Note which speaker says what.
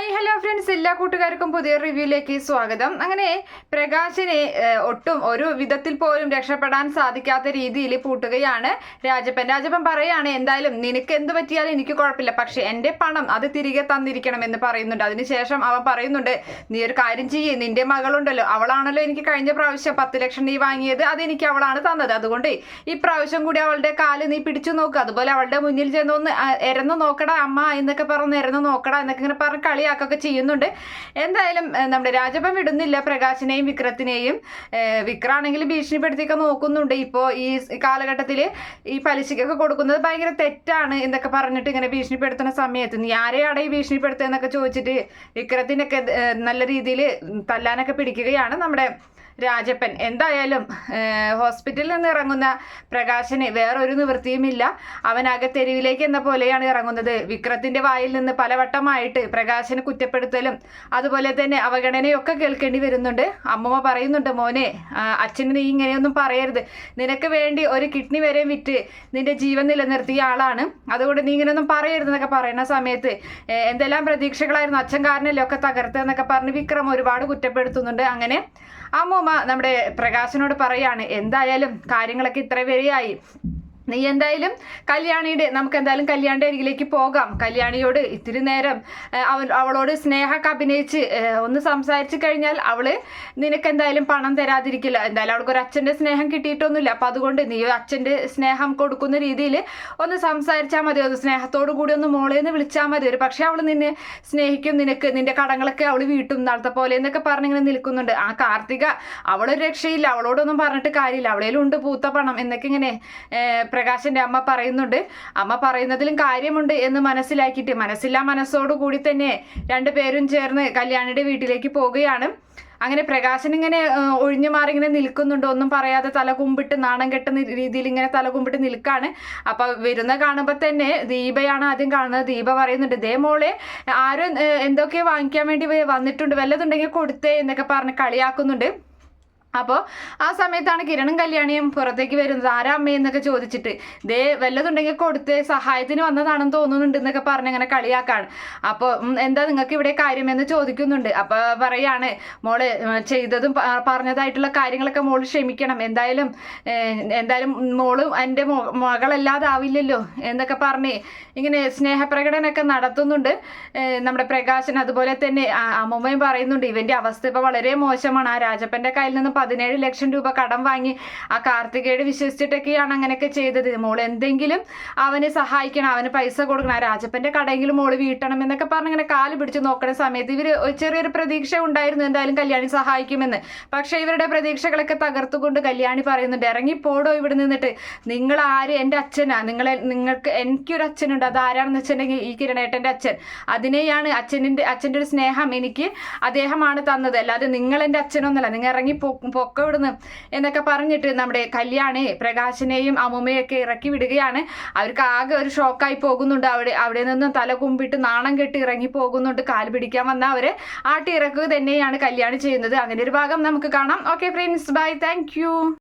Speaker 1: Hi hello friends. എല്ലാ കൂട്ടുകാർക്കും പുതിയ റിവ്യൂയിലേക്ക് സ്വാഗതം. അങ്ങനെ പ്രകാശിനെ ഒട്ടും ഒരു വിധത്തിൽ പോലും രക്ഷപ്പെടാൻ സാധിക്കാത്ത രീതിയിൽ പൂട്ടുകയാണ് രാജപ്പൻ. രാജപ്പൻ പറയാണ് എന്തായാലും നിനക്ക് എന്ത് പറ്റിയാലും എനിക്ക് കുഴപ്പമില്ല. പക്ഷെ എന്റെ പണം അത് തിരികെ തന്നിരിക്കണം എന്ന് പറയുന്നുണ്ട്. അതിനുശേഷം അവൻ പറയുന്നുണ്ട് നീ ഒരു കാര്യം ചെയ്യേ. നിന്റെ മകളുണ്ടല്ലോ. അവളാണല്ലോ എനിക്ക് കഴിഞ്ഞ പ്രാവശ്യം പത്ത് ലക്ഷം നീ വാങ്ങിയത്. അതെനിക്ക് അവളാണ് തന്നത്. അതുകൊണ്ട് ഈ പ്രാവശ്യം കൂടി അവളുടെ കാൽ നീ പിടിച്ചു നോക്കുക അതുപോലെ അവളുടെ മുന്നിൽ ചെന്നൊന്ന് ഇരന്ന് നോക്കടാ അമ്മ എന്നൊക്കെ പറഞ്ഞ് ഇരന്ന് നോക്കടാ എന്നൊക്കെ ഇങ്ങനെ പറഞ്ഞ് കളിയാക്കൊക്കെ ചെയ്യുന്നുണ്ട്. എന്തായാലും നമ്മുടെ രാജഭം വിടുന്നില്ല പ്രകാശിനെയും വിക്രത്തിനെയും. വിക്രാണെങ്കിലും ഭീഷണിപ്പെടുത്തിയൊക്കെ നോക്കുന്നുണ്ട്. ഇപ്പോൾ ഈ കാലഘട്ടത്തിൽ ഈ പലിശയ്ക്കൊക്കെ കൊടുക്കുന്നത് ഭയങ്കര തെറ്റാണ് എന്നൊക്കെ പറഞ്ഞിട്ട് ഇങ്ങനെ ഭീഷണിപ്പെടുത്തുന്ന സമയത്ത്. നീ ആരെയാണ് ഈ ഭീഷണിപ്പെടുത്തുക എന്നൊക്കെ ചോദിച്ചിട്ട് വിക്രത്തിനൊക്കെ നല്ല രീതിയിൽ തല്ലാനൊക്കെ പിടിക്കുകയാണ് നമ്മുടെ രാജപ്പൻ. എന്തായാലും ഹോസ്പിറ്റലിൽ നിന്ന് ഇറങ്ങുന്ന പ്രകാശന് വേറൊരു നിവൃത്തിയുമില്ല. അവനാകെ തെരുവിലേക്ക് എന്ന പോലെയാണ് ഇറങ്ങുന്നത്. വിക്രത്തിന്റെ വായിൽ നിന്ന് പലവട്ടമായിട്ട് പ്രകാശന് കുറ്റപ്പെടുത്തലും അതുപോലെ തന്നെ അവഗണനയൊക്കെ കേൾക്കേണ്ടി വരുന്നുണ്ട്. അമ്മമ്മ പറയുന്നുണ്ട് മോനെ അച്ഛന് നീ ഇങ്ങനെയൊന്നും പറയരുത്. നിനക്ക് വേണ്ടി ഒരു കിഡ്നി വരെ വിറ്റ് നിന്റെ ജീവൻ നിലനിർത്തിയ ആളാണ്. അതുകൊണ്ട് നീ ഇങ്ങനെയൊന്നും പറയരുതെന്നൊക്കെ പറയുന്ന സമയത്ത് എന്തെല്ലാം പ്രതീക്ഷകളായിരുന്നു അച്ഛൻ കാരനല്ലേ ഒക്കെ തകർത്തതെന്നൊക്കെ പറഞ്ഞ് വിക്രം ഒരുപാട് കുറ്റപ്പെടുത്തുന്നുണ്ട്. അങ്ങനെ അമ്മൂമ്മ നമ്മുടെ പ്രകാശനോട് പറയാണ് എന്തായാലും കാര്യങ്ങളൊക്കെ ഇത്ര വരെയായി. നീ എന്തായാലും കല്യാണിയുടെ നമുക്ക് എന്തായാലും കല്യാണിയുടെ അരികിലേക്ക് പോകാം. കല്യാണിയോട് ഇത്തിരി നേരം അവൻ അവളോട് സ്നേഹമൊക്കെ അഭിനയിച്ച് ഒന്ന് സംസാരിച്ചു കഴിഞ്ഞാൽ അവൾ നിനക്ക് എന്തായാലും പണം തരാതിരിക്കില്ല. എന്തായാലും അവൾക്ക് ഒരു അച്ഛന്റെ സ്നേഹം കിട്ടിയിട്ടൊന്നുമില്ല. അപ്പം അതുകൊണ്ട് നീ അച്ഛന്റെ സ്നേഹം കൊടുക്കുന്ന രീതിയിൽ ഒന്ന് സംസാരിച്ചാൽ മതി. ഒന്ന് സ്നേഹത്തോടു കൂടി ഒന്ന് മോളെ എന്ന് വിളിച്ചാൽ മതി. ഒരു പക്ഷേ അവൾ നിന്നെ സ്നേഹിക്കും. നിനക്ക് നിന്റെ കടങ്ങളൊക്കെ അവൾ വീട്ടും. നാളത്തെ പോലെ എന്നൊക്കെ പറഞ്ഞിങ്ങനെ നിൽക്കുന്നുണ്ട്. ആ കാർത്തിക അവളൊരു രക്ഷയില്ല. അവളോടൊന്നും പറഞ്ഞിട്ട് കാര്യമില്ല. അവളേലും ഉണ്ട് പൂത്ത പണം എന്നൊക്കെ ഇങ്ങനെ പ്രകാശന്റെ അമ്മ പറയുന്നുണ്ട് അമ്മ പറയുന്നതിലും കാര്യമുണ്ട് എന്ന് മനസ്സിലാക്കിയിട്ട് മനസ്സില്ലാ മനസ്സോടു കൂടി തന്നെ രണ്ടുപേരും ചേർന്ന് കല്യാണിയുടെ വീട്ടിലേക്ക് പോവുകയാണ്. അങ്ങനെ പ്രകാശൻ ഇങ്ങനെ ഒഴിഞ്ഞു മാറി ഇങ്ങനെ നിൽക്കുന്നുണ്ട്. ഒന്നും പറയാതെ തല കുമ്പിട്ട് നാണം കെട്ടുന്ന രീതിയിൽ ഇങ്ങനെ തല കുമ്പിട്ട് നിൽക്കാണ്. അപ്പൊ വരുന്ന കാണുമ്പോൾ തന്നെ ദീപയാണ് ആദ്യം കാണുന്നത്. ദീപ പറയുന്നുണ്ട് ദേ മോളെ ആരും എന്തൊക്കെ വാങ്ങിക്കാൻ വേണ്ടി വന്നിട്ടുണ്ട്. വല്ലതുണ്ടെങ്കിൽ കൊടുത്തേ എന്നൊക്കെ പറഞ്ഞ് കളിയാക്കുന്നുണ്ട്. അപ്പോൾ ആ സമയത്താണ് കിരണും കല്യാണിയും പുറത്തേക്ക് വരുന്നത്. ആരാ അമ്മേ? എന്നൊക്കെ ചോദിച്ചിട്ട്. ദേ വല്ലതുണ്ടെങ്കിൽ കൊടുത്ത്. സഹായത്തിന് വന്നതാണെന്ന് തോന്നുന്നുണ്ട് എന്നൊക്കെ പറഞ്ഞ് അങ്ങനെ കളിയാക്കാണ്. അപ്പോൾ എന്താ നിങ്ങൾക്ക് ഇവിടെ കാര്യമെന്ന് ചോദിക്കുന്നുണ്ട്. അപ്പോൾ പറയാണ് മോൾ ചെയ്തതും പറഞ്ഞതായിട്ടുള്ള കാര്യങ്ങളൊക്കെ മോൾ ക്ഷമിക്കണം. എന്തായാലും എന്തായാലും മോളും എന്റെ മകളല്ലാതാവില്ലല്ലോ എന്നൊക്കെ പറഞ്ഞ് ഇങ്ങനെ സ്നേഹപ്രകടനമൊക്കെ നടത്തുന്നുണ്ട്. നമ്മുടെ പ്രകാശൻ അതുപോലെ തന്നെ അമ്മമ്മയും പറയുന്നുണ്ട് ഇവന്റെ അവസ്ഥ ഇപ്പോൾ വളരെ മോശമാണ്. ആ രാജപ്പന്റെ കയ്യിൽ നിന്ന് പതിനേഴ് ലക്ഷം രൂപ കടം വാങ്ങി ആ കാർത്തികയുടെ വിശ്വസിച്ചിട്ടൊക്കെയാണ് അങ്ങനെയൊക്കെ ചെയ്തത്. മോൾ എന്തെങ്കിലും അവന് സഹായിക്കണം അവന് പൈസ കൊടുക്കണം ആ രാജപ്പന്റെ കടയെങ്കിലും മോൾ വീട്ടണം എന്നൊക്കെ പറഞ്ഞ് ഇങ്ങനെ കാൽ പിടിച്ച് നോക്കുന്ന സമയത്ത് ഇവർ ചെറിയൊരു പ്രതീക്ഷ ഉണ്ടായിരുന്നു എന്തായാലും കല്യാണി സഹായിക്കുമെന്ന്. പക്ഷെ ഇവരുടെ പ്രതീക്ഷകളൊക്കെ തകർത്തുകൊണ്ട് കല്യാണി പറയുന്നുണ്ട് ഇറങ്ങി പോടോ ഇവിടെ നിന്നിട്ട്. നിങ്ങൾ ആര്? എന്റെ അച്ഛനാ. നിങ്ങളെ നിങ്ങൾക്ക് എനിക്കൊരു അച്ഛനുണ്ട്. അത് ആരാണെന്ന് വെച്ചിട്ടുണ്ടെങ്കിൽ ഈ കിരണേട്ടന്റെ അച്ഛൻ. അതിനെയാണ് അച്ഛനിന്റെ അച്ഛന്റെ ഒരു സ്നേഹം എനിക്ക് അദ്ദേഹമാണ് തന്നത്. അല്ലാതെ നിങ്ങൾ എന്റെ അച്ഛനൊന്നല്ല. നിങ്ങൾ ഇറങ്ങി പൊക്ക ഇവിടുന്ന്. എന്നൊക്കെ പറഞ്ഞിട്ട് നമ്മുടെ കല്യാണേ പ്രകാശിനെയും അമ്മുമ്മയൊക്കെ ഇറക്കി വിടുകയാണ്. അവർക്ക് ആകെ ഒരു ഷോക്കായി പോകുന്നുണ്ട്. അവിടെ അവിടെ നിന്ന് തല കുമ്പിട്ട് നാണം കെട്ടി ഇറങ്ങി പോകുന്നുണ്ട്. കാൽ പിടിക്കാൻ വന്ന അവരെ. ആട്ടി ഇറക്കുക തന്നെയാണ് കല്യാണം ചെയ്യുന്നത്. അങ്ങനെ ഒരു ഭാഗം നമുക്ക് കാണാം. Okay friends bye thank